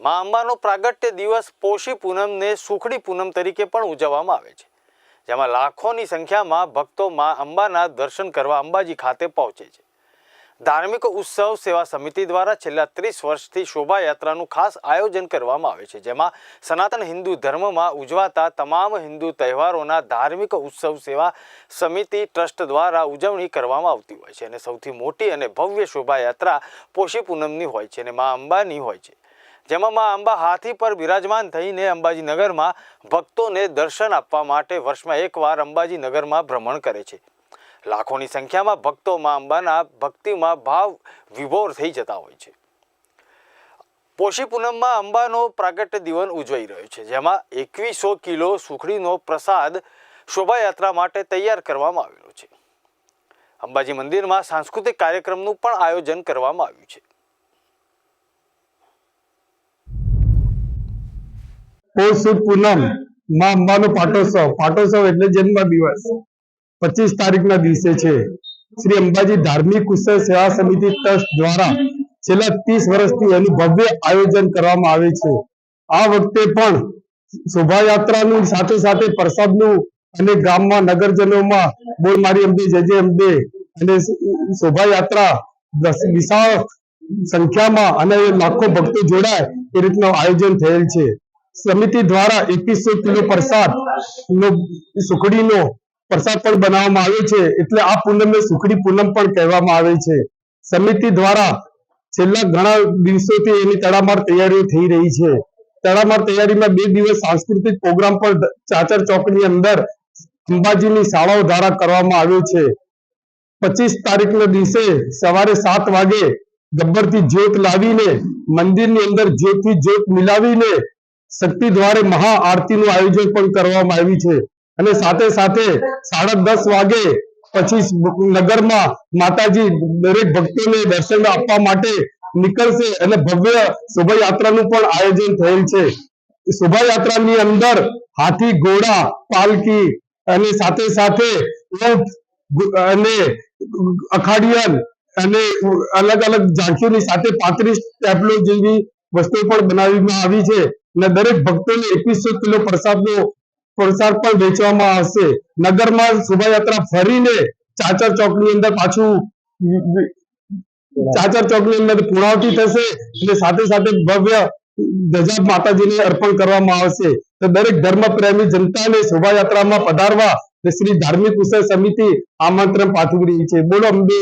મા અંબાનો પ્રાગટ્ય દિવસ પોષી પૂનમને સુખડી પૂનમ તરીકે પણ ઉજવવામાં આવે છે, જેમાં લાખોની સંખ્યામાં ભક્તો મા અંબાના દર્શન કરવા અંબાજી ખાતે પહોંચે છે. ધાર્મિક ઉત્સવ સેવા સમિતિ દ્વારા છેલ્લા ત્રીસ વર્ષથી શોભાયાત્રાનું ખાસ આયોજન કરવામાં આવે છે, જેમાં સનાતન હિન્દુ ધર્મમાં ઉજવાતા તમામ હિન્દુ તહેવારોના ધાર્મિક ઉત્સવ સેવા સમિતિ ટ્રસ્ટ દ્વારા ઉજવણી કરવામાં આવતી હોય છે અને સૌથી મોટી અને ભવ્ય શોભાયાત્રા પોષી પૂનમની હોય છે અને મા અંબાની હોય છે. જેમાં મા અંબા હાથી પર બિરાજમાન થઈને અંબાજી નગરમાં ભક્તોને દર્શન આપવા માટે વર્ષમાં એકવાર અંબાજી નગરમાં ભ્રમણ કરે છે. લાખોની સંખ્યામાં ભક્તો મા અંબાના ભક્તિમાં ભાવ વિભોર થઈ જતા હોય છે. પોષી પૂનમમાં અંબાનો પ્રાગટ્ય દિવન ઉજવાઈ રહ્યો છે, જેમાં એકવીસો કિલો સુખડીનો પ્રસાદ શોભાયાત્રા માટે તૈયાર કરવામાં આવેલો છે. અંબાજી મંદિરમાં સાંસ્કૃતિક કાર્યક્રમનું પણ આયોજન કરવામાં આવ્યું છે. પૌષ સુદ પૂનમ. માં અંબાનો પાટોત્સવ. પાટોત્સવ એટલે જન્મ દિવસ પચીસ તારીખના દિવસે છે. શ્રી અંબાજી ધાર્મિક કુશળ સેવા સમિતિ ટ્રસ્ટ દ્વારા છેલ્લા ત્રીસ વર્ષથી એનું ભવ્ય આયોજન કરવામાં આવે છે. આ વખતે પણ શોભાયાત્રાનું સાથે સાથે પ્રસાદનું અને ગામમાં નગરજનોમાં બોલ મારી અંબે, જય અંબે અને શોભાયાત્રા વિશાળ સંખ્યામાં અને લાખો ભક્તો જોડાય એ રીતનું આયોજન થયેલ છે. સમિતિ દ્વારા એકવીસો કિલો પ્રસાદ નો, સુખડીનો પ્રસાદ પણ બનાવવામાં આવે છે. એટલે આ પૂનમને સુખડી પૂનમ પણ કહેવામાં આવે છે. સમિતિ દ્વારા છેલ્લા ઘણા દિવસોથી એની તડામાર તૈયારીઓ થઈ રહી છે. તડામાર તૈયારીમાં બે દિવસ સાંસ્કૃતિક પ્રોગ્રામ પણ ચાચર ચોકની અંદર અંબાજીની શાળાઓ દ્વારા કરવામાં આવ્યો છે. પચીસ તારીખના દિવસે સવારે સાત વાગે ગબ્બરથી જ્યોત લાવીને મંદિરની અંદર જ્યોતથી જ્યોત મિલાવીને શક્તિ દ્વારે મહા આરતીનું આયોજન પણ કરવામાં આવ્યું છે. અને સાથે સાથે સાડા દસ વાગે પછી નગરમાં માતાજી દરેક ભક્તોને દર્શન આપવા માટે નીકળશે અને ભવ્ય શોભાયાત્રાનું પણ આયોજન થયેલ છે. શોભાયાત્રાની અંદર હાથી, ઘોડા પાલકી અને સાથે સાથે અને અખાડિયન અને અલગ અલગ ઝાંખીઓની સાથે પાંત્રીસ ટેબ્લો જેવી વસ્તુઓ પણ બનાવવામાં આવી છે અને દરેક ભક્તોને એકવીસો કિલો પ્રસાદનો પ્રસાદ પણ વેચવામાં આવશે. નગરમાં શોભાયાત્રા ફરીને ચાચર ચોકની અંદર પાછું ચાચર ચોકની અંદર પૂર્ણાવતી થશે અને સાથે સાથે ભવ્ય ધજા માતાજીને અર્પણ કરવામાં આવશે. તો દરેક ધર્મ પ્રેમી જનતાને શોભાયાત્રામાં પધારવા શ્રી ધાર્મિક ઉત્સવ સમિતિ આમંત્રણ પાઠવી રહી છે. બોલો અંબે.